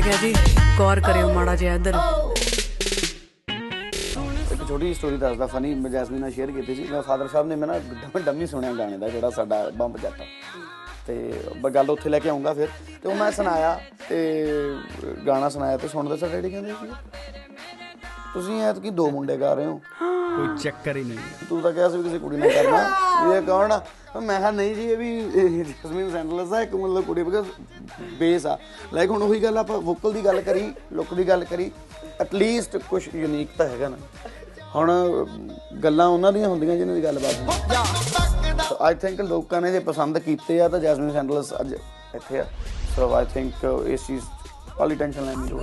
ਰੱਖਿਆ ਜੀ, ਗੌਰ ਕਰਿਓ ਮਾੜਾ ਜਿਹਾ ਇੱਧਰ। ਇੱਕ ਛੋਟੀ ਸਟੋਰੀ ਦੱਸਦਾ ਫਨੀ ਮੈਂ ਜੈਸਮੀਨ ਨਾਲ ਸ਼ੇਅਰ ਕੀਤੀ ਸੀ। ਮੈਂ ਫਾਦਰ ਸਾਹਿਬ ਨੇ ਮੈਂ ਨਾ ਡੰਮ- ਡੰਮੀ ਸੁਣਿਆ ਗਾਣੇ ਦਾ, ਜਿਹੜਾ ਸਾਡਾ ਬੰਬ ਜੱਟ ਤੇ ਗੱਲ ਉੱਥੇ ਲੈ ਕੇ ਆਉਂਗਾ ਫਿਰ। ਤੇ ਉਹ ਮੈਂ ਸੁਣਾਇਆ ਤੇ ਗਾਣਾ ਸੁਣਾਇਆ ਤੇ ਸੁਣਦੇ ਸਰ ਡੈਡੀ ਕਹਿੰਦੇ ਸੀ, ਤੁਸੀਂ ਐਤਕੀ ਦੋ ਮੁੰਡੇ ਗਾ ਰਹੇ ਹੋ। ਕੋਈ ਚੱਕਰ ਹੀ ਨਹੀਂ। ਤੂੰ ਤਾਂ ਕਿਹਾ ਸੀ ਵੀ ਕਿਸੇ ਕੁੜੀ ਨਾਲ ਕਰਨਾ। ਇਹ ਕੌਣ ਆ? ਮੈਂ ਕਿਹਾ ਨਹੀਂ ਜੀ ਇਹ ਵੀ ਇਹ ਜਸਮੀਨ ਸੈਂਡਲਸ ਆ ਇੱਕ ਮਤਲਬ ਕੁੜੀ ਬਿਕਾਜ਼ ਬੇਸ ਆ। ਲਾਈਕ ਹੁਣ ਉਹੀ ਗੱਲ ਆਪਾਂ ਵੋਕਲ ਦੀ ਗੱਲ ਕਰੀ ਲੁੱਕ ਦੀ ਗੱਲ ਕਰੀ ਐਟਲੀਸਟ ਕੁਝ ਯੂਨੀਕ ਤਾਂ ਹੈਗਾ ਨਾ। ਹੁਣ ਗੱਲਾਂ ਉਹਨਾਂ ਦੀਆਂ ਹੁੰਦੀਆਂ ਜਿਹਨਾਂ ਦੀ ਗੱਲਬਾਤ ਆਈ ਥਿੰਕ ਲੋਕਾਂ ਨੇ ਜੇ ਪਸੰਦ ਕੀਤੇ ਆ ਤਾਂ ਜੈਸਮੀਨ ਸੈਂਡਲਸ ਅੱਜ ਇੱਥੇ ਆ। ਸੋ ਆਈ ਥਿੰਕ ਇਸ ਚੀਜ਼ ਵਾਲੀ ਟੈਨਸ਼ਨ ਲੈਣ ਦੀ ਲੋੜ।